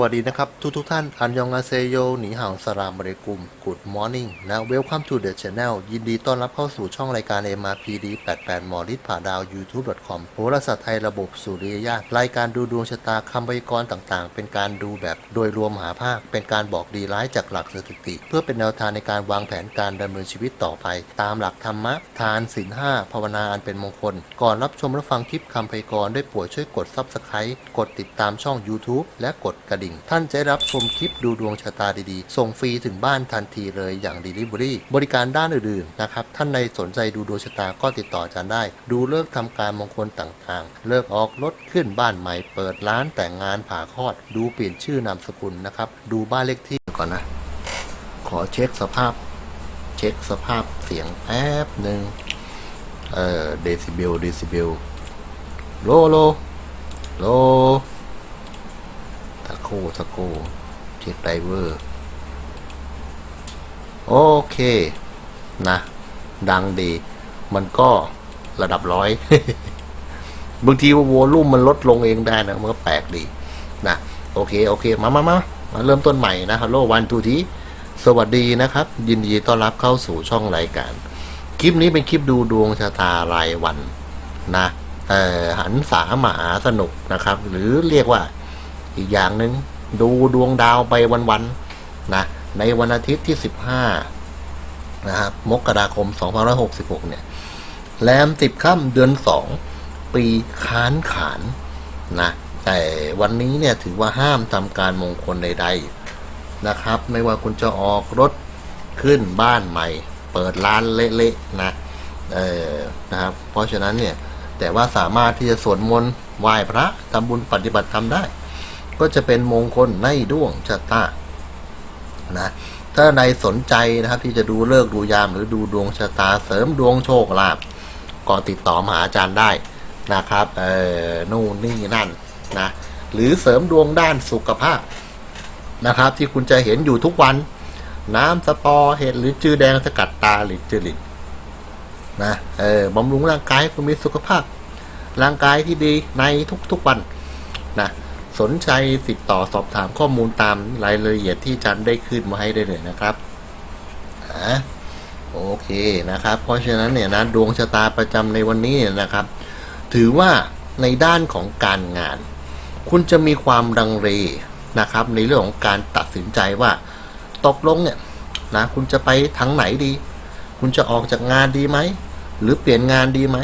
วัสดีนะครับ ทุกทุกท่าน อันยองอาเซโยหนีห่าวสลามบริกุม Good Morning และ Welcome to the Channel ยินดีต้อนรับเข้าสู่ช่องรายการ MRPD 88 มอฤทธิ์ผ่าดาว YouTube.com โหราศาสตร์ไทยระบบสุริยญาตรายการดูดวงชะตาคำพยากรณ์ต่างๆ เป็นการดูแบบโดยรวมหาภาค เป็นการบอกดีร้ายจากหลักสถิติ เพื่อเป็นแนวทางในการวางแผนการดำเนินชีวิตต่อไป ตามหลักธรรมะ ทานศีลห้าภาวนาอันเป็นมงคล ก่อนรับชมรับฟังคลิปคำพยากรณ์ได้โปรดช่วยกด Subscribe กดติดตามช่อง YouTube และกดกระดิ่งท่านจะได้รับชมคลิปดูดวงชะตาดีๆ ส่งฟรีถึงบ้านทันทีเลยอย่าง Delivery บริการด้านอื่นๆนะครับ ท่านในสนใจดูดวงชะตาก็ติดต่ออาจารย์ได้ ดูเลิกษ์ทำการมงคลต่างๆ เลิกออกรถขึ้นบ้านใหม่ เปิดร้านแต่งงานผ่าคลอด ดูเปลี่ยนชื่อนามสกุลนะครับ ดูบ้านเลขที่ก่อนนะ ขอเช็คสภาพ เช็คสภาพเสียงแป๊บหนึ่งเอ่อเดซิเบลเดซิเบลโลโลโล โคตะโคเช็คไดเวอร์ โอเค นะ ดังดี มันก็ระดับร้อย บางทีวอลลุ่มมันลดลงเองได้นะ มันก็แปลกดี นะ โอเค โอเค มามามามาเริ่มต้นใหม่นะฮัลโหลวันทูทีสวัสดีนะครับ ยินดีต้อนรับเข้าสู่ช่องรายการ คลิปนี้เป็นคลิปดูดวงชะตารายวันนะหันสามาสนุกนะครับ หรือเรียกว่า อีกอย่างหนึ่งดูดวงดาวไปวันๆนะในวันอาทิตย์ที่ 15นะครับมกราคม 2566 เนี่ยแรมติบค่ำเดือน 2 ปีค้านขานนะแต่วันนี้เนี่ยถือว่าห้ามทำการมงคลใดๆนะครับ ไม่ว่าคุณจะออกรถขึ้นบ้านใหม่ เปิดร้านเละๆนะเออนะครับ เพราะฉะนั้นเนี่ยแต่ว่าสามารถที่จะสวดมนต์ไหว้พระทำบุญปฏิบัติธรรมได้ ก็จะเป็นมงคลในดวงชะตานะถ้าในสนใจนะครับที่จะดูเลิกดูยามหรือดูดวงชะตาเสริมดวงโชคลาภก็ติดต่อมาหาอาจารย์ได้นะครับเออนู่นนี่นั่นนะหรือเสริมดวงด้านสุขภาพนะครับ ที่คุณจะเห็นอยู่ทุกวัน น้ำสปอร์เห็ดหรือจือแดงสกัดตาหรือจือลินนะเออบำรุงร่างกายให้คุณมีสุขภาพ ร่างกายที่ดีในทุกๆวันนะ สนใจติดต่อสอบถามข้อมูลตามรายละเอียดที่จันได้ขึ้นมาให้ได้เลยนะครับอะโอเคนะครับ เพราะฉะนั้นเนี่ยนะดวงชะตาประจำในวันนี้เนี่ยนะครับ ถือว่าในด้านของการงาน คุณจะมีความดังเลนะครับ ในเรื่องของการตัดสินใจว่าตกลงเนี่ยนะคุณจะไปทางไหนดี คุณจะออกจากงานดีไหม หรือเปลี่ยนงานดีไหม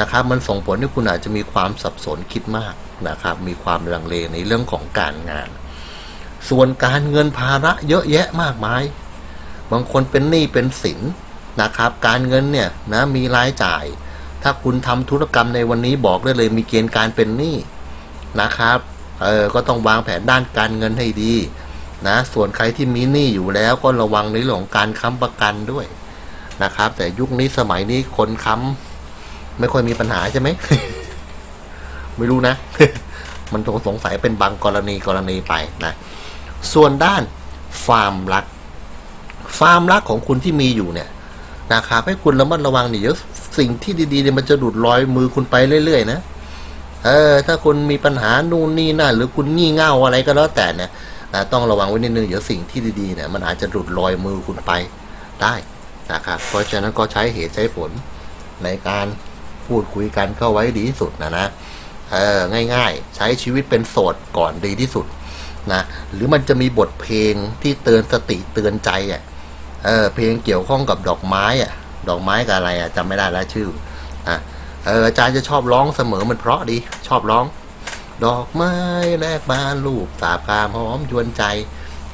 นะครับ มันส่งผลให้คุณอาจจะมีความสับสนคิดมากนะครับ มีความลังเลในเรื่องของการงาน ส่วนการเงินภาระเยอะแยะมากมาย บางคนเป็นหนี้เป็นสินนะครับ การเงินเนี่ยนะมีรายจ่าย ถ้าคุณทำธุรกรรมในวันนี้บอกได้เลยมีเกณฑ์การเป็นหนี้นะครับ เออก็ต้องวางแผนด้านการเงินให้ดีนะ ส่วนใครที่มีหนี้อยู่แล้วก็ระวังในเรื่องของการค้ำประกันด้วยนะครับ แต่ยุคนี้สมัยนี้คนค้ำ ไม่ค่อยมีปัญหาใช่ไหม ไม่รู้นะ มันสงสงสัยเป็นบางกรณีกรณีไปนะ ส่วนด้านฟาร์มรักฟาร์มรักของคุณที่มีอยู่เนี่ยนะครับให้คุณระมัดระวังนี่เดี๋ยวสิ่งที่ดีๆเนี่ยมันจะดูดลอยมือคุณไปเรื่อยๆนะเออ ถ้าคุณมีปัญหานู่นนี่นั่นหรือคุณงี่เง่าอะไรก็แล้วแต่เนี่ยนะต้องระวังไว้นิดนึงเดี๋ยวสิ่งที่ดีๆเนี่ยมันอาจจะหลุดลอยมือคุณไปได้นะครับเพราะฉะนั้นก็ใช้เหตุใช้ผลในการ พูดคุยกันเข้าไว้ดีที่สุดนะนะเออง่าย ๆ ใช้ชีวิตเป็นโสดก่อนดีที่สุดนะหรือมันจะมีบทเพลงที่เตือนสติเตือนใจอะเออเพลงเกี่ยวข้องกับดอกไม้อะดอกไม้กับอะไรอะจำไม่ได้แล้วชื่ออะเอออาจารย์จะชอบร้องเสมอมันเพราะดีชอบร้อง ดอกไม้แลกบานลูกสาบกามหอมยวนใจ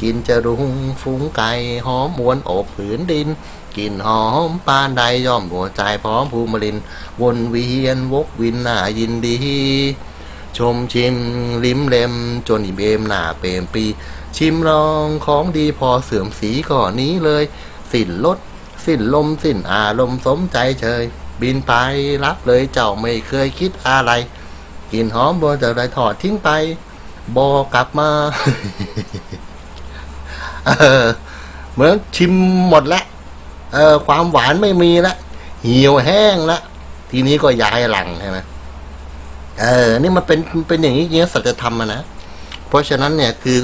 กินจะรุงฟุ้งไก่หอมมวนอบผืนดิน กลิ่นหอมปานใดย่อมหัวใจพร้อมภูมิลิน วนเวียนวกวินหน้ายินดี ชมชิมลิ้มเล็ม จนอิ่มเอมหน้าเปรมปี ชิมลองของดีพอเสื่อมสีก่อนนี้เลย สิ้นลด สิ้นลมสิ้นอารมณ์สมใจเชยบินไปรับเลยเจ้าไม่เคยคิดอะไรกินหอมบนจากไรถอดทิ้งไป บอกลับมา เออเหมือนชิมหมดแล้ว เออ ความหวานไม่มีล้วเหี่ยวแห้งล้วทีนี้ก็ย้ายหลังใช่ไหมเออ นี่มันเป็นเป็นอย่างนี้จริงๆสัจธรรมนะ เพราะฉะนั้นเนี่ยคือ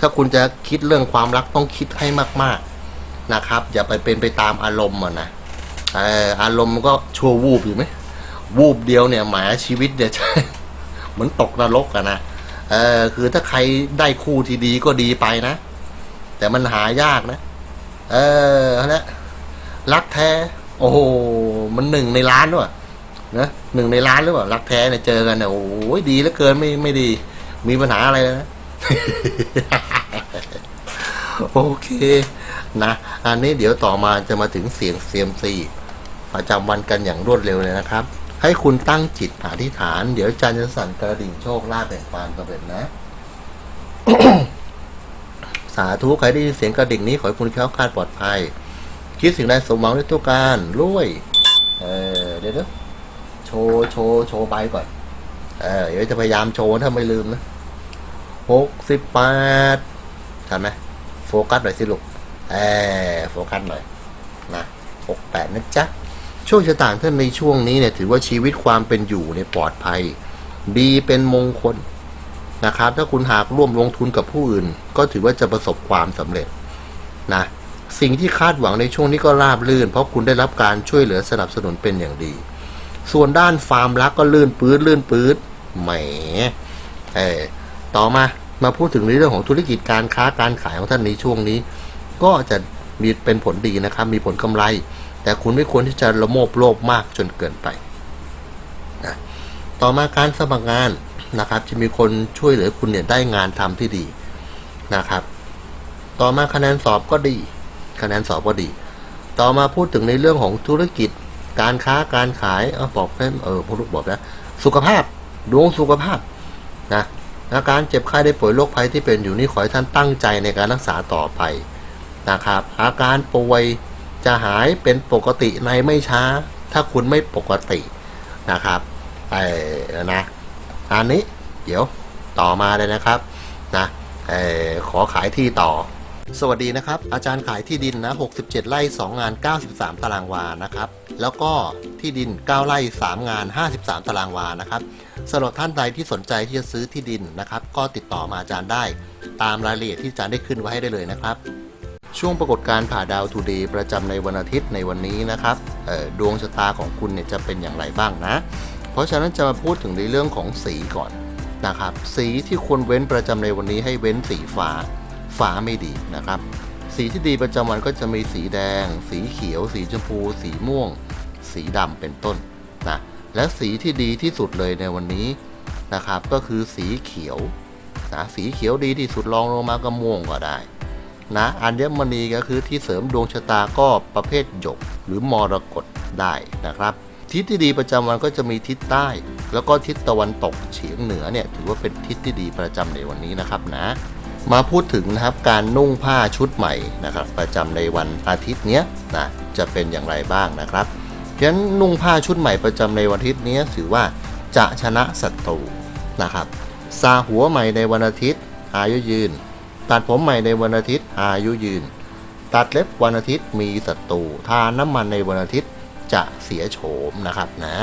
ถ้าคุณจะคิดเรื่องความรักต้องคิดให้มาก ๆนะครับ อย่าไปเป็นไปตามอารมณ์อะนะเอออารมณ์มันก็ชั่ววูบอยู่ไหมวูบเดียวเนี่ยหมายชีวิตเนี่ยเหมือนตกนรกอะนะเออคือถ้าใครได้คู่ที่ดีก็ดีไปนะ แต่มันหายากนะ เออนะ รักแท้ โอ้โห มันหนึ่งในล้านด้วยนะหนึ่งในล้านหรือเปล่ารักแท้เนี่ยเจอกันเนี่ยโอ้ยดีเหลือเกินไม่ไม่ดี มีปัญหาอะไรนะโอเค นะ อันนี้เดี๋ยวต่อมาจะมาถึงเสียงเซียมซีประจำวันกันอย่างรวดเร็วเลยนะครับ ให้คุณตั้งจิตอธิษฐาน เดี๋ยวอาจันจะสั่นกระดิ่งโชคลาภแห่งความสำเร็จนะ สาธุใครได้ยินเสียงกระดิ่งนี้ขอให้คุณแค้วคลาดปลอดภัย คิดสิ่งใดสมหวังในทุกการรวยเออเดี๋ยวนะโชว์โชว์โชว์ใบก่อน เออเดี๋ยวจะพยายามโชว์ถ้าไม่ลืมนะหกสิบแปดทันไหมโฟกัสหน่อยสิลูกเออโฟกัสหน่อยนะหกแปดนะจ๊ะช่วงชะตางท่านในช่วงนี้เนี่ยถือว่าชีวิตความเป็นอยู่ในยปลอดภัย ดีเป็นมงคลนะครับ ถ้าคุณหากร่วมลงทุนกับผู้อื่น ก็ถือว่าจะประสบความสำเร็จนะ สิ่งที่คาดหวังในช่วงนี้ก็ราบรื่น เพราะคุณได้รับการช่วยเหลือสนับสนุนเป็นอย่างดี ส่วนด้านฟาร์มรักก็ลื่นปื้ดลื่นปื้ดแหมเออต่อมามาพูดถึงในเรื่องของธุรกิจการค้าการขายของท่านในช่วงนี้ ก็จะมีเป็นผลดีนะครับ มีผลกำไร แต่คุณไม่ควรที่จะละโมบโลภมากจนเกินไปนะต่อมาการสมัครงานนะครับ จะมีคนช่วยเหลือคุณเนี่ยได้งานทำที่ดีนะครับ ต่อมาคะแนนสอบก็ดี คะแนนสอบก็ดี ต่อมาพูดถึงในเรื่องของธุรกิจ การค้าการขายเออบอกให้เออพูดบอกนะสุขภาพดวงสุขภาพนะอาการเจ็บไข้ได้ป่วยโรคภัยที่เป็นอยู่นี่ขอให้ท่านตั้งใจในการรักษาต่อไปนะครับ อาการป่วยจะหายเป็นปกติในไม่ช้า ถ้าคุณไม่ปกตินะครับเออนะอันนี้เดี๋ยวต่อมาเลยนะครับนะขอขายที่ต่อ สวัสดีนะครับ อาจารย์ขายที่ดินนะ 67 ไร่ 2 งาน 93 ตารางวานะครับ แล้วก็ที่ดิน 9 ไร่ 3 งาน 53 ตารางวานะครับสำหรับท่านใดที่สนใจที่จะซื้อที่ดินนะครับ ก็ติดต่อมาอาจารย์ได้ ตามรายละเอียดที่อาจารย์ได้ขึ้นไว้ให้ได้เลยนะครับ ช่วงปรากฏการณ์ผ่าดาวทูเดย์ประจำในวันอาทิตย์ในวันนี้นะครับดวงชะตาของคุณเนี่ยจะเป็นอย่างไรบ้างนะ เพราะฉะนั้นจะมาพูดถึงในเรื่องของสีก่อนนะครับ สีที่ควรเว้นประจำในวันนี้ให้เว้นสีฟ้า ฟ้าไม่ดีนะครับ สีที่ดีประจำวันก็จะมีสีแดง สีเขียว สีชมพู สีม่วง สีดำเป็นต้นนะและสีที่ดีที่สุดเลยในวันนี้นะครับ ก็คือสีเขียวนะสีเขียวดีที่สุดรองลงมาก็ม่วงก็ได้นะอัญมณีก็คือที่เสริมดวงชะตาก็ประเภทหยกหรือมรกตได้นะครับ ทิศที่ดีประจำวันก็จะมีทิศใต้ แล้วก็ทิศตะวันตกเฉียงเหนือเนี่ยถือว่าเป็นทิศที่ดีประจำในวันนี้นะครับนะ มาพูดถึงนะครับการนุ่งผ้าชุดใหม่นะครับ ประจำในวันอาทิตย์เนี้ยนะจะเป็นอย่างไรบ้างนะครับเพราะฉะนั้นนุ่งผ้าชุดใหม่ประจำในวันอาทิตย์นี้ถือว่าจะชนะศัตรูนะครับซาหัวใหม่ในวันอาทิตย์ อายุยืน ตัดผมใหม่ในวันอาทิตย์ อายุยืน ตัดเล็บวันอาทิตย์มีศัตรูทาน้ำมันในวันอาทิตย์จะเสียโฉมนะครับนะ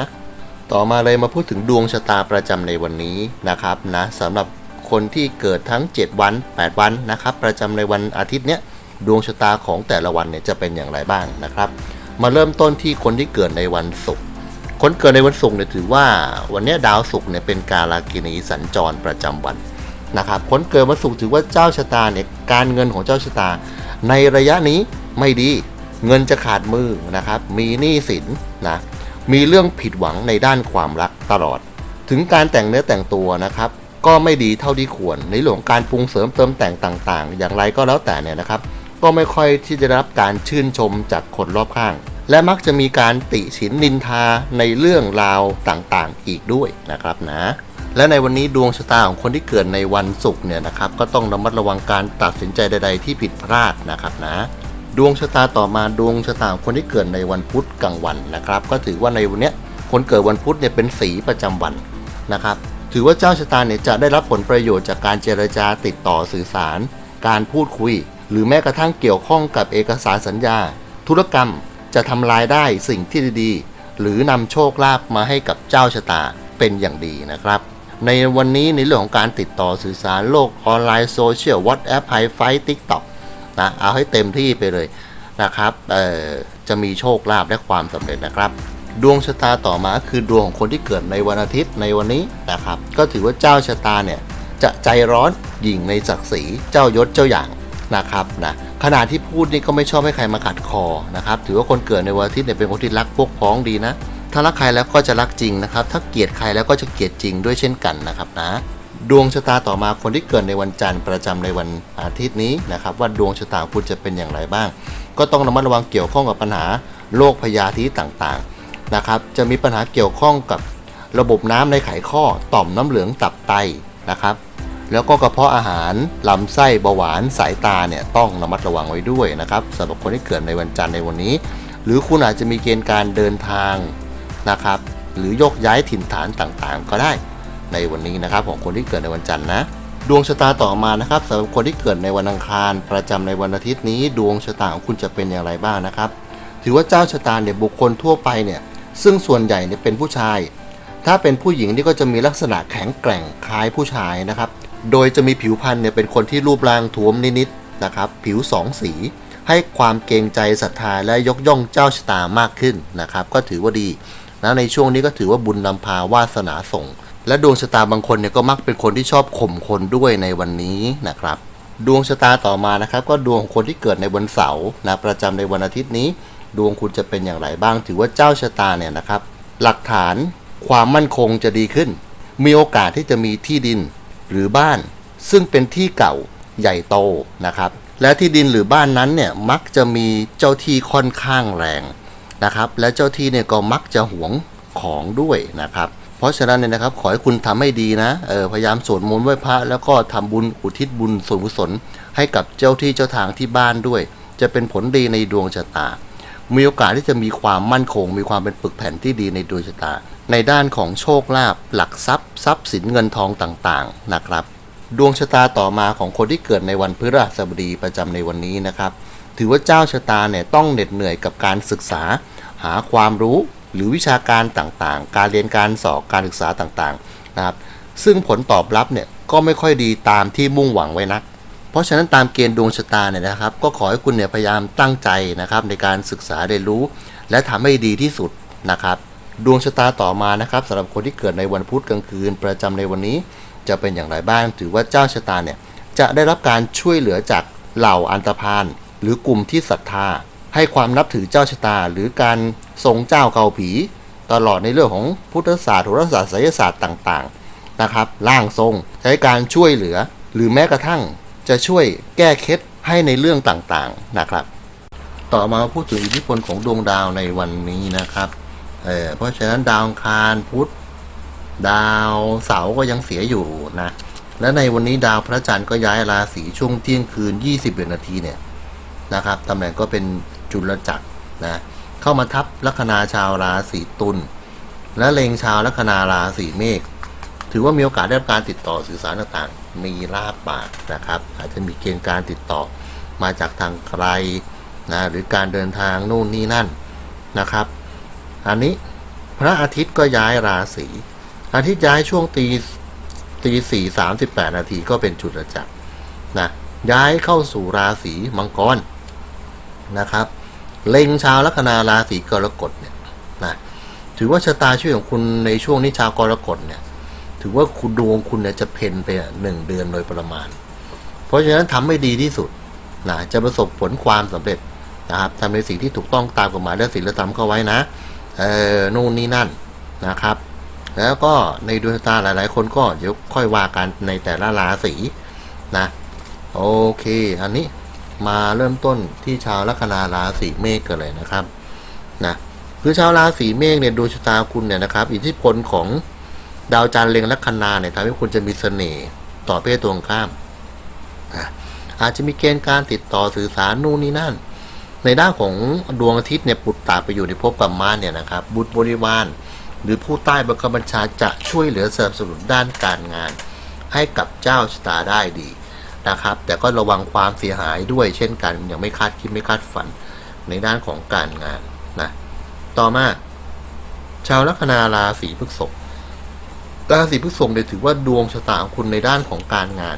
ต่อมาเลยมาพูดถึงดวงชะตาประจำในวันนี้นะครับนะสำหรับ คนที่เกิดทั้ง 7 วัน 8 วันนะครับ ประจำในวันอาทิตย์เนี้ยดวงชะตาของแต่ละวันเนี่ยจะเป็นอย่างไรบ้างนะครับ มาเริ่มต้นที่คนที่เกิดในวันศุกร์คนเกิดในวันศุกร์เนี่ยถือว่าวันนี้ดาวศุกร์เนี่ยเป็นกาลากินีสัญจรประจำวันนะครับคนเกิดวันศุกร์ถือว่าเจ้าชะตาเนี่ยการเงินของเจ้าชะตา ในระยะนี้ไม่ดีเงินจะขาดมือนะครับ มีหนี้สินนะมีเรื่องผิดหวังในด้านความรักตลอด ถึงการแต่งเนื้อแต่งตัวนะครับ ก็ไม่ดีเท่าที่ควร ในเรื่องการปรุงเสริมเติมแต่งต่างๆ อย่างไรก็แล้วแต่เนี่ยนะครับ ก็ไม่ค่อยที่จะรับการชื่นชมจากคนรอบข้าง และมักจะมีการติฉินนินทาในเรื่องราวต่างๆ อีกด้วยนะครับนะและในวันนี้ดวงชะตาของคนที่เกิดในวันศุกร์เนี่ยนะครับก็ต้องระมัดระวังการตัดสินใจใด ๆ ที่ผิดพลาดนะครับนะดวงชะตาต่อมาดวงชะตาของคนที่เกิดในวันพุธกลางวันนะครับ ก็ถือว่าในวันนี้คนเกิดวันพุธเนี่ยเป็นสีประจำวันนะครับ ถือว่าเจ้าชะตาเนี่ยจะได้รับผลประโยชน์จากการเจรจาติดต่อสื่อสาร การพูดคุย หรือแม้กระทั่งเกี่ยวข้องกับเอกสารสัญญา ธุรกรรมจะทำลายได้สิ่งที่ดีๆ หรือนำโชคลาภมาให้กับเจ้าชะตาเป็นอย่างดีนะครับ ในวันนี้ในเรื่องของการติดต่อสื่อสารโลกออนไลน์โซเชียล WhatsApp ไฮไฟติ๊กต็อกนะเอาให้เต็มที่ไปเลยนะครับเออจะมีโชคลาภและความสำเร็จนะครับ ดวงชะตาต่อมาคือดวงของคนที่เกิดในวันอาทิตย์ในวันนี้นะครับ ก็ถือว่าเจ้าชะตาเนี่ยจะใจร้อนหยิ่งในศักดิ์ศรีเจ้ายศเจ้าอย่างนะครับนะขณะที่พูดนี่ก็ไม่ชอบให้ใครมาขัดคอนะครับถือว่าคนเกิดในวันอาทิตย์เนี่ยเป็นคนที่รักพวกพ้องดีนะ ถ้ารักใครแล้วก็จะรักจริงนะครับ ถ้าเกลียดใครแล้วก็จะเกลียดจริงด้วยเช่นกันนะครับนะดวงชะตาต่อมาคนที่เกิดในวันจันทร์ประจำในวันอาทิตย์นี้นะครับว่าดวงชะตาคุณจะเป็นอย่างไรบ้าง ก็ต้องระมัดระวังเกี่ยวข้องกับปัญหาโรคพยาธิต่างๆ นะครับ จะมีปัญหาเกี่ยวข้องกับระบบน้ำในไขข้อต่อมน้ำเหลืองตับไตนะครับ แล้วก็กระเพาะอาหารลำไส้เบาหวานสายตาเนี่ยต้องระมัดระวังไว้ด้วยนะครับสำหรับคนที่เกิดในวันจันทร์ในวันนี้ หรือคุณอาจจะมีเกณฑ์การเดินทางนะครับ หรือยกย้ายถิ่นฐานต่างๆ ก็ได้ในวันนี้นะครับ ของคนที่เกิดในวันจันทร์นะดวงชะตาต่อมานะครับสำหรับคนที่เกิดในวันอังคาร ประจำในวันอาทิตย์นี้ ดวงชะตาของคุณจะเป็นอย่างไรบ้างนะครับ ถือว่าเจ้าชะตาเนี่ยบุคคลทั่วไปเนี่ย ซึ่งส่วนใหญ่เนี่ยเป็นผู้ชาย ถ้าเป็นผู้หญิงนี่ก็จะมีลักษณะแข็งแกร่งคล้ายผู้ชายนะครับ โดยจะมีผิวพรรณเนี่ยเป็นคนที่รูปร่างท้วมนิดๆนะครับ ผิวสองสี ให้ความเกรงใจศรัทธาและยกย่องเจ้าชะตามากขึ้นนะครับ ก็ถือว่าดีนะในช่วงนี้ก็ถือว่าบุญนำพาวาสนาส่ง และดวงชะตาบางคนเนี่ยก็มักเป็นคนที่ชอบข่มคนด้วยในวันนี้นะครับ ดวงชะตาต่อมานะครับ ก็ดวงของคนที่เกิดในวันเสาร์นะประจำในวันอาทิตย์นี้ ดวงคุณจะเป็นอย่างไรบ้าง ถือว่าเจ้าชะตาเนี่ยนะครับ หลักฐานความมั่นคงจะดีขึ้น มีโอกาสที่จะมีที่ดินหรือบ้าน ซึ่งเป็นที่เก่าใหญ่โตนะครับ และที่ดินหรือบ้านนั้นเนี่ยมักจะมีเจ้าที่ค่อนข้างแรงนะครับ และเจ้าที่เนี่ยก็มักจะหวงของด้วยนะครับ เพราะฉะนั้นเนี่ยนะครับขอให้คุณทำให้ดีนะเออพยายามสวดมนต์ไหว้พระแล้วก็ทำบุญอุทิศบุญส่วนกุศลให้กับเจ้าที่เจ้าทางที่บ้านด้วย จะเป็นผลดีในดวงชะตา มีโอกาสที่จะมีความมั่นคง มีความเป็นปึกแผ่นที่ดีในดวงชะตา ในด้านของโชคลาภหลักทรัพย์ ทรัพย์สินเงินทองต่างๆนะครับ ดวงชะตาต่อมาของคนที่เกิดในวันพฤหัสบดีประจำในวันนี้นะครับ ถือว่าเจ้าชะตาเนี่ยต้องเหน็ดเหนื่อยกับการศึกษา หาความรู้หรือวิชาการต่างๆ การเรียนการสอบการศึกษาต่างๆนะครับ ซึ่งผลตอบรับเนี่ยก็ไม่ค่อยดีตามที่มุ่งหวังไว้นัก เพราะฉะนั้นตามเกณฑ์ดวงชะตาเนี่ยนะครับ ก็ขอให้คุณเนี่ยพยายามตั้งใจนะครับ ในการศึกษาเรียนรู้ และทำให้ดีที่สุดนะครับ ดวงชะตาต่อมานะครับสำหรับคนที่เกิดในวันพุธกลางคืน ประจำในวันนี้จะเป็นอย่างไรบ้าง ถือว่าเจ้าชะตาเนี่ยจะได้รับการช่วยเหลือจากเหล่าอันตพาลหรือกลุ่มที่ศรัทธา ให้ความนับถือเจ้าชะตา หรือการทรงเจ้าเกาผี ตลอดในเรื่องของพุทธศาสตร์โหราศาสตร์ไสยศาสตร์ต่างๆนะครับร่างทรงใช้การช่วยเหลือ หรือแม้กระทั่ง จะช่วยแก้เคล็ดให้ในเรื่องต่างๆนะครับ ต่อมาพูดถึงอิทธิพลของดวงดาวในวันนี้นะครับเเพราะฉะนั้นดาวคารพุธดาวเสาร์ก็ยังเสียอยู่นะ และในวันนี้ดาวพระจันทร์ก็ย้ายราศีช่วงเที่ยงคืน 21 นาทีเนี่ยนะครับตำแหน่งก็เป็นจุลจักรนะเข้ามาทับลัคนาชาวราศีตุลและเลงชาวลัคนาราศีเมษ ถือว่ามีโอกาสได้รับการติดต่อสื่อสารต่างๆ มีลาบปากนะครับ อาจจะมีเกณฑ์การติดต่อมาจากทางไกลนะหรือการเดินทางนู่นนี่นั่นนะครับ อันนี้พระอาทิตย์ก็ย้ายราศีอาทิตย์ย้ายช่วงตีตีสี่สามสิบแปดนาทีก็เป็นจุลจักรนะย้ายเข้าสู่ราศีมังกรนะครับ เล็งชาวลัคนาราศีกรกฎเนี่ยนะถือว่าชะตาชีวิตของคุณในช่วงนี้ชาวกรกฎเนี่ย ถือว่าคุณดวงคุณเนี่ยจะเพนไปหนึ่งเดือนโดยประมาณ เพราะฉะนั้นทำให้ดีที่สุดนะจะประสบผลความสำเร็จนะครับทำในสิ่งที่ถูกต้องตามกฎหมายและศีลธรรมเข้าไว้นะเออนู่นนี่นั่นนะครับ แล้วก็ในดวงชะตาหลาย ๆ คนก็เดี๋ยวค่อยว่ากันในแต่ละราศีนะโอเค อันนี้มาเริ่มต้นที่ชาวลัคนาราศีเมษกันเลยนะครับนะคือชาวราศีเมษเนี่ยดวงชะตาคุณเนี่ยนะครับ อิทธิพลของ ดาวจันทร์เล็งลัคนาเนี่ยทำให้คุณจะมีเสน่ห์ต่อเพศตรงข้ามอาจจะมีเกณฑ์การติดต่อสื่อสารนู่นนี่นั่น ในด้านของดวงอาทิตย์เนี่ยปุตตาไปอยู่ในภพกัมมานเนี่ยนะครับ บุตรบริวารหรือผู้ใต้บังคับบัญชาจะช่วยเหลือสนับสนุนด้านการงาน ให้กับเจ้าชะตาได้ดีนะครับ แต่ก็ระวังความเสียหายด้วยเช่นกันอย่างไม่คาดคิดไม่คาดฝันในด้านของการงานนะต่อมาชาวลัคนาราศีพฤษภ ราศีพฤษภเนี่ยถือว่าดวงชะตาของคุณในด้านของการงาน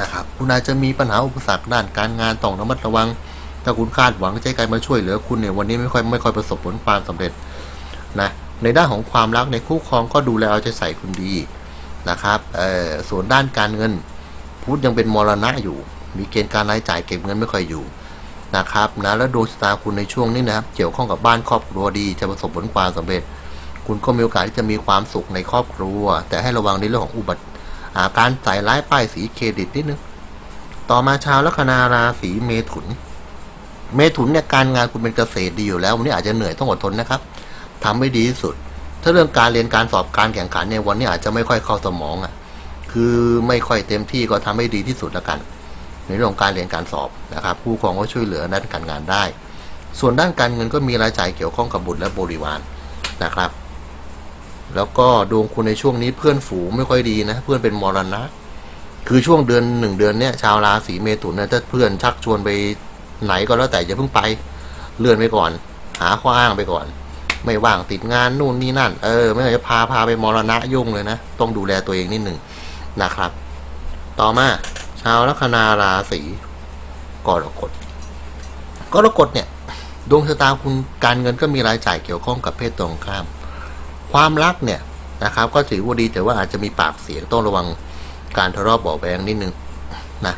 นะครับ คุณอาจจะมีปัญหาอุปสรรคด้านการงานต้องระมัดระวัง ถ้าคุณคาดหวังใจใครมาช่วยเหลือคุณเนี่ยวันนี้ไม่ค่อยไม่ค่อยประสบผลความสำเร็จนะในด้านของความรักในคู่ครองก็ดูแลเอาใจใส่คุณดีนะครับเอ่อส่วนด้านการเงินพุธยังเป็นมรณะอยู่ มีเกณฑ์การรายจ่ายเก็บเงินไม่ค่อยอยู่นะครับนะแล้วดวงชะตาคุณในช่วงนี้นะครับเกี่ยวข้องกับบ้านครอบครัวดีจะประสบผลความสำเร็จ คุณก็มีโอกาสที่จะมีความสุขในครอบครัว แต่ให้ระวังในเรื่องของอุบัติาการใส่ร้ายป้ายสีเครดิตนิดนึง ต่อมาชาวลัคนาราศีเมถุน เมถุนเนี่ยการงานคุณเป็นเกษตรดีอยู่แล้ววันนี้อาจจะเหนื่อยต้องอดทนนะครับทำให้ดีที่สุด ถ้าเรื่องการเรียนการสอบการแข่งขันเนี่ยวันนี้อาจจะไม่ค่อยเข้าสมองอะ คือไม่ค่อยเต็มที่ก็ทำให้ดีที่สุดแล้วกัน ในเรื่องของการเรียนการสอบนะครับผู้ปกครองก็ช่วยเหลือด้านการงานได้ ส่วนด้านการเงินก็มีรายจ่ายเกี่ยวข้องกับบุตรและบริวารนะครับ แล้วก็ดวงคุณในช่วงนี้เพื่อนฝูงไม่ค่อยดีนะ เพื่อนเป็นมรณะ คือช่วงเดือนหนึ่งเดือนเนี้ยชาวราศีเมถุนเนี่ยถ้าเพื่อนชักชวนไปไหนก็แล้วแต่อย่าเพิ่งไปเลื่อนไปก่อน หาข้ออ้างไปก่อน ไม่ว่างติดงานนู่นนี่นั่น เออ ไม่งั้นจะพาพาไปมรณะยุ่งเลยนะ ต้องดูแลตัวเองนิดหนึ่งนะครับ ต่อมาชาวลัคนาราศีกรกฎกรกฎเนี่ย ดวงชะตาคุณการเงินก็มีรายจ่ายเกี่ยวข้องกับเพศตรงข้าม ความรักเนี่ยนะครับ ก็ถือว่าดีแต่ว่าอาจจะมีปากเสียงต้องระวังการทะเลาะเบาะแวงนิดนึงนะ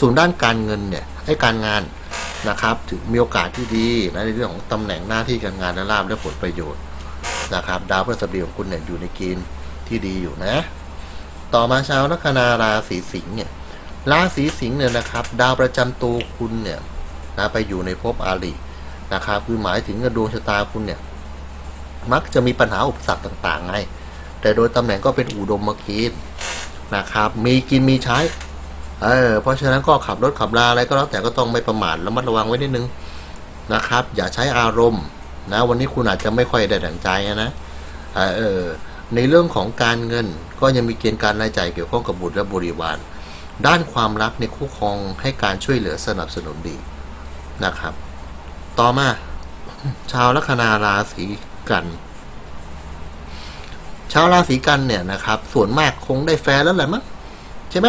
ส่วนด้านการเงินเนี่ยให้การงานนะครับถือมีโอกาสที่ดีนะในเรื่องของตำแหน่งหน้าที่การงานและลาบและผลประโยชน์นะครับ ดาวพฤหัสบดีของคุณเนี่ยอยู่ในเกณฑ์ที่ดีอยู่นะ ต่อมาชาวลัคนาราศีสิงห์เนี่ยราศีสิงห์เนี่ยนะครับ ดาวประจำตัวคุณเนี่ยนะไปอยู่ในภพอาลีนะครับคือหมายถึงดวงชะตาคุณเนี่ย มักจะมีปัญหาอุปสรรคต่างๆไง แต่โดยตำแหน่งก็เป็นอุดมคีนนะครับ มีกินมีใช้ เออ เพราะฉะนั้นก็ขับรถขับราอะไรก็แล้วแต่ก็ต้องไม่ประมาทระมัดระวังไว้นิดนึงนะครับ อย่าใช้อารมณ์นะวันนี้คุณอาจจะไม่ค่อยได้ดั่งใจนะเออเออในเรื่องของการเงินก็ยังมีเกณฑ์การรายจ่ายเกี่ยวข้องกับบุตรและบริวาร ด้านความรักในคู่ครองให้การช่วยเหลือสนับสนุนดีนะครับ ต่อมา ชาวลัคนาราศี กันชาวราศีกันเนี่ยนะครับ ส่วนมากคงได้แฟนแล้วแหละมั้งใช่ไหม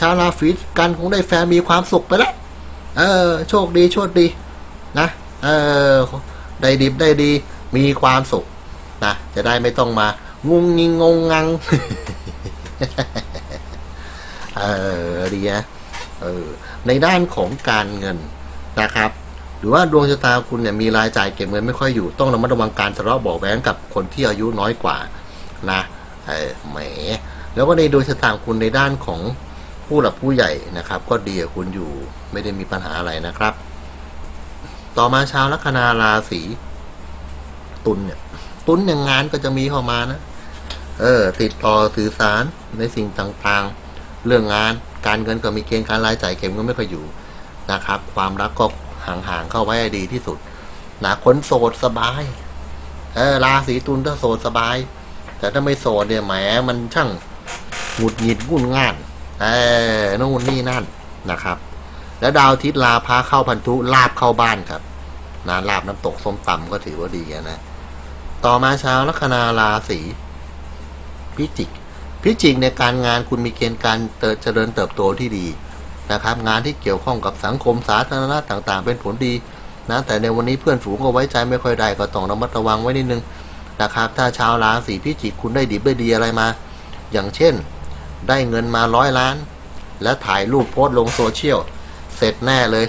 ชาวราศีกันคงได้แฟนมีความสุขไปแล้วเออ โชคดีโชคดี นะเออได้ดีได้ดี มีความสุขนะจะได้ไม่ต้องมางุงงิงงงงังเออดีนะเออในด้านของการเงินนะครับ หรือว่าดวงชะตาคุณเนี่ยมีรายจ่ายเก็บเงินไม่ค่อยอยู่ต้องระมัดระวังการทะเลาะเบาะแว้งกับคนที่อายุน้อยกว่านะเออแหม แล้วก็ในดวงชะตาคุณในด้านของผู้หลักผู้ใหญ่นะครับ ก็ดีกับคุณอยู่ไม่ได้มีปัญหาอะไรนะครับ ต่อมาชาวลัคนาราศีตุลเนี่ย ตุลเนี่ยงานก็จะมีเข้ามานะเออ ติดต่อสื่อสารในสิ่งต่างๆ เรื่องงานการเงินก็มีเกณฑ์การรายจ่ายเก็บเงินไม่ค่อยอยู่นะครับ ความรักก็ ห่างๆเข้าไว้ดีที่สุดนะคนโสดสบาย เออราศีตุลถ้าโสดสบาย แต่ถ้าไม่โสดเนี่ยแหมมันช่างหงุดหงิดวุ่นง่าน เออนู่นนี่นั่นนะครับ แล้วดาวอาทิตย์ลาพาเข้าพันธุลาบเข้าบ้านครับนะลาบน้ำตกส้มตำก็ถือว่าดีอะนะ ต่อมาเช้าลัคนาราศีพิจิกพิจิกในการงานคุณมีเกณฑ์การเติบเจริญเติบโตที่ดี นะครับ งานที่เกี่ยวข้องกับสังคมสาธารณะต่าง ๆ เป็นผลดีนะแต่ในวันนี้เพื่อนฝูงก็ไว้ใจไม่ค่อยได้ก็ต้องระมัดระวังไว้นิดนึงนะครับถ้าชาวราศีพิจิกคุณได้ดีได้ดีอะไรมา อย่างเช่น ได้เงินมาร้อยล้าน แล้วถ่ายรูปโพสลงโซเชียลเสร็จแน่เลย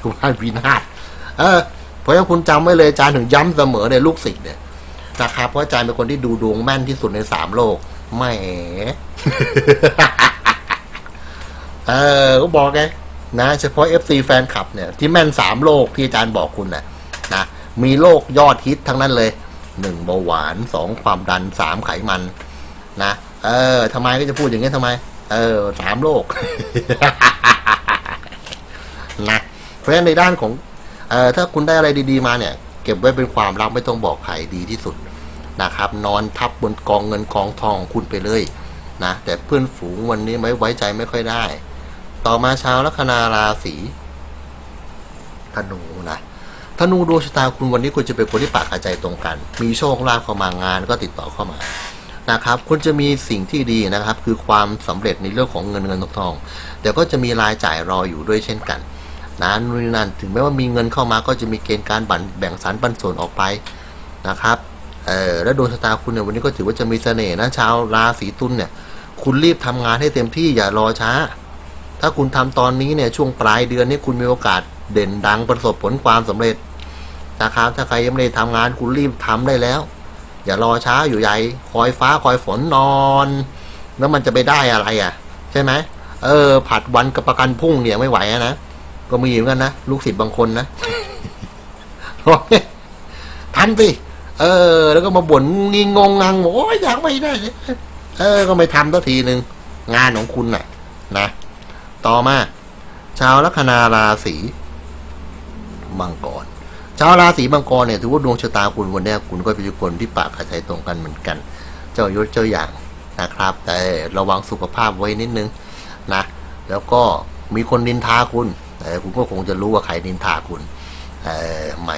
ทุกท่านวินาศเออเพราะฉะนั้นคุณจำไว้เลยอาจารย์ถึงย้ำเสมอในลูกศิษย์เนี่ยนะครับเพราะอาจารย์เป็นคนที่ดูดวงแม่นที่สุดในสามโลกแหม เออก็บอกไงนะ เฉพาะ FC แฟนคลับเนี่ย ที่แม่นสามโลกที่อาจารย์บอกคุณน่ะนะมีโรคยอดฮิตทั้งนั้นเลยหนึ่งเบาหวานสองความดันสามไขมันนะเออทำไมก็จะพูดอย่างนี้ทำไม เออสามโลกนะเพราะฉะนั้นในด้านของเออถ้าคุณได้อะไรดีๆมาเนี่ย เก็บไว้เป็นความลับไม่ต้องบอกใครดีที่สุดนะครับ นอนทับบนกองเงินกองทองของคุณไปเลยนะแต่เพื่อนฝูงวันนี้ไม่ไว้ใจไม่ค่อยได้ ต่อมาชาวลัคนาราศีธนูนะธนูดวงชะตาคุณวันนี้คุณจะเป็นคนที่ปากคาใจตรงกัน มีโชคลาภเข้ามางานก็ติดต่อเข้ามานะครับคุณจะมีสิ่งที่ดีนะครับ คือความสำเร็จในเรื่องของเงินเงินทองทองแต่ก็จะมีรายจ่ายรออยู่ด้วยเช่นกันนะนู่นนั่นถึงแม้ว่ามีเงินเข้ามาก็จะมีเกณฑ์การบันแบ่งสรรปันส่วนออกไปนะครับเออแล้วดวงชะตาคุณเนี่ยวันนี้ก็ถือว่าจะมีเสน่ห์นะชาวราศีตุลเนี่ย คุณรีบทำงานให้เต็มที่อย่ารอช้า ถ้าคุณทำตอนนี้เนี่ยช่วงปลายเดือนนี้คุณมีโอกาสเด่นดังประสบผลความสำเร็จนะครับถ้าใครยังไม่ได้ทำงานคุณรีบทำได้แล้ว อย่ารอช้าอยู่ใหญ่ คอยฟ้าคอยฝนนอน แล้วมันจะไปได้อะไรอะ ใช่ไหมเออ ผัดวันกับประกันพรุ่งเนี่ยไม่ไหวะนะก็มีเหมือนกันนะลูกศิษย์บางคนนะทำสิเออ แล้วก็มาบ่นงีงงงังโอ้ยอยากไม่ได้ เออ ก็ไม่ทำสักทีหนึ่งงานของคุณน่ะ นะ ต่อมา ชาวลัคนาราศีมังกร ชาวราศีมังกรเนี่ยถือว่าดวงชะตาคุณวันนี้คุณก็เป็นคนที่ปากกระใจตรงกันเหมือนกัน เจ้ายศเจ้าอย่างนะครับ แต่ระวังสุขภาพไว้นิดนึงนะ แล้วก็มีคนนินทาคุณ แต่คุณก็คงจะรู้ว่าใครนินทาคุณเออแหม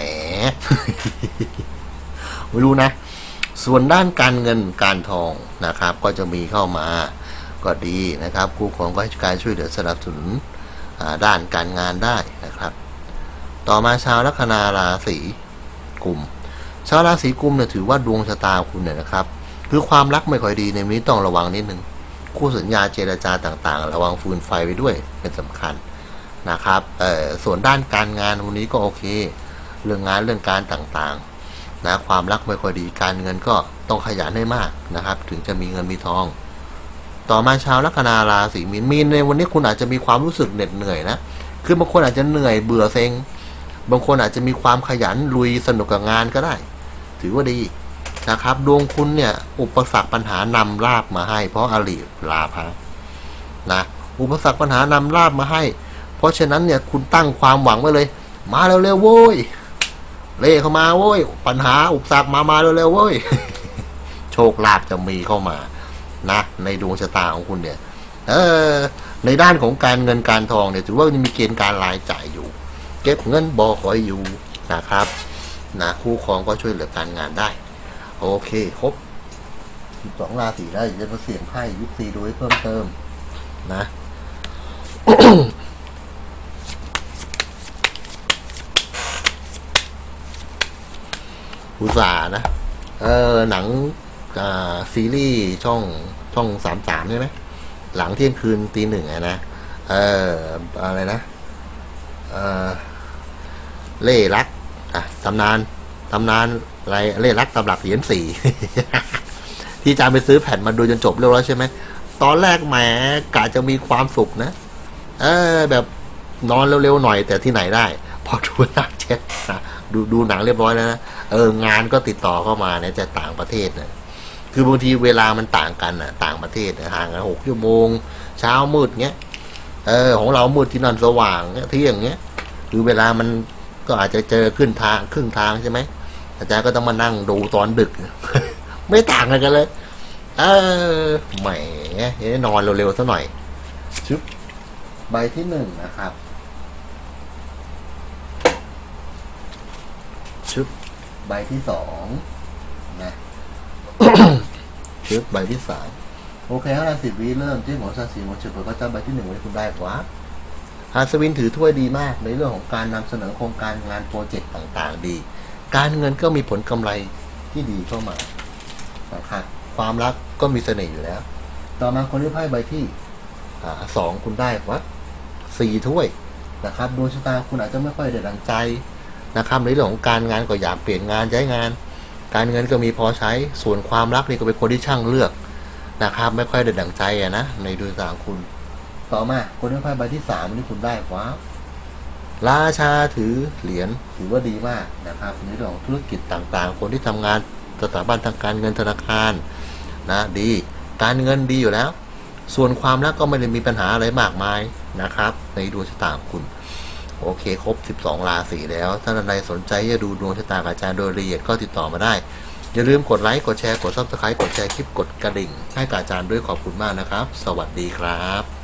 ไม่รู้นะ ส่วนด้านการเงินการทองนะครับ ก็จะมีเข้ามา ก็ดีนะครับคู่ของก็ให้การช่วยเหลือสนับสนุนด้านการงานได้นะครับ ต่อมาชาวลัคนาราศีกุมชาวราศีกุมเนี่ยถือว่าดวงชะตาคุณเนี่ยนะครับ คือความรักไม่ค่อยดีในวันนี้ต้องระวังนิดนึงคู่สัญญาเจรจาต่างๆ ระวังฟืนไฟไว้ด้วยเป็นสำคัญนะครับเอ่อส่วนด้านการงานวันนี้ก็โอเค เรื่องงานเรื่องการต่างๆนะความรักไม่ค่อยดีการเงินก็ต้องขยันให้มากนะครับ ถึงจะมีเงินมีทอง ต่อมาชาวลัคนาราศีมีนมีนในวันนี้คุณอาจจะมีความรู้สึกเหน็ดเหนื่อยนะ คือบางคนอาจจะเหนื่อยเบื่อเซ็ง บางคนอาจจะมีความขยันลุยสนุกกับงานก็ได้ ถือว่าดีนะครับ ดวงคุณเนี่ย อุปสรรคปัญหานำลาบมาให้ เพราะอริลาภะนะ อุปสรรคปัญหานำลาบมาให้ เพราะฉะนั้นเนี่ยคุณตั้งความหวังไว้เลย มาเร็วๆโว้ยเล่เข้ามาโว้ย ปัญหาอุปสรรคมามาเร็วๆโว้ย โชคลาภจะมีเข้ามา นะ ในดวงชะตาของคุณเนี่ย เออ ในด้านของการเงินการทองเนี่ยถือว่ามีเกณฑ์การรายจ่ายอยู่ เก็บเงินบอคอยอยู่นะครับนะคู่ครองก็ช่วยเหลือการงานได้ โอเคครบสองราศีแล้วจะมาเสี่ยงไพ่ยุคซีดูให้เพิ่มเติม นะอุตส่าห์นะ เออ หนัง ซีรีส์ช่องช่องสามสามใช่ไหมหลังเที่ยงคืนตีหนึ่งอะนะเอออะไรนะเออเล่รักอะตำนานตำนานอะไรเล่รักตำหลักเหรียญสี่ที่จารย์ไปซื้อแผ่นมาดูจนจบเรียบร้อยใช่ไหมตอนแรกแหมกะจะมีความสุขนะ เออ แบบนอนเร็วๆหน่อยแต่ที่ไหนได้ พอดูหนังเช็ดนะดูดูหนังเรียบร้อยแล้วนะเอองานก็ติดต่อเข้ามาเนี่ยจะต่างประเทศเนะ คือบางทีเวลามันต่างกันอะ ต่างประเทศน่ะห่างกันหกชั่วโมง เช้ามืดเงี้ยเออของเรามืดที่นั่นสว่างเงี้ยเที่ยงเงี้ยคือเวลามันก็อาจจะเจอขึ้นทางครึ่งทางใช่ไหมอาจารย์ก็ต้องมานั่งดูตอนดึก ไม่ต่างกันเลย เออแหมเดี๋ยวนอนเร็วๆซะหน่อยชึบใบที่หนึ่งนะครับชึบใบที่สองนะ ชึบใบที่สามโอเคห้าสิบวิเริ่มที่หมอซาสีหมอเฉลยก็จะใบที่หนึ่งไว้คุณได้กว่าฮาสวินถือถ้วยดีมาก ในเรื่องของการนำเสนอโครงการงานโปรเจกต์ต่างๆ ดี การเงินก็มีผลกำไรที่ดีเข้ามานะครับความรักก็มีเสน่ห์อยู่แล้ว ต่อมาคนที่ไพ่ใบที่อสองคุณได้วัดสี่ถ้วยนะครับดวงชะตาคุณอาจจะไม่ค่อยได้ดังใจนะครับในเรื่องของการงานก็อยากเปลี่ยนงานย้ายงาน การเงินก็มีพอใช้ ส่วนความรักนี่ก็เป็นคนที่ช่างเลือกนะครับ ไม่ค่อยได้ดั่งใจอะนะในดวงตาของคุณ ต่อมาคนที่ไพ่ใบที่สามนี่คุณได้ว้าราชาถือเหรียญถือว่าดีมากนะครับในเรื่องของธุรกิจต่างๆ คนที่ทำงานสถาบันทางการเงินธนาคารนะดีการเงินดีอยู่แล้ว ส่วนความรักก็ไม่ได้มีปัญหาอะไรมากมายนะครับ ในดวงชะตาของคุณ โอเค ครบ 12 ราศีแล้วถ้าท่านใดสนใจจะดูดวงชะตากับอาจารย์โดยละเอียดก็ติดต่อมาได้ อย่าลืมกดไลค์กดแชร์กด subscribe กดแชร์คลิปกดกระดิ่ง ให้กับอาจารย์ด้วยขอบคุณมากนะครับ สวัสดีครับ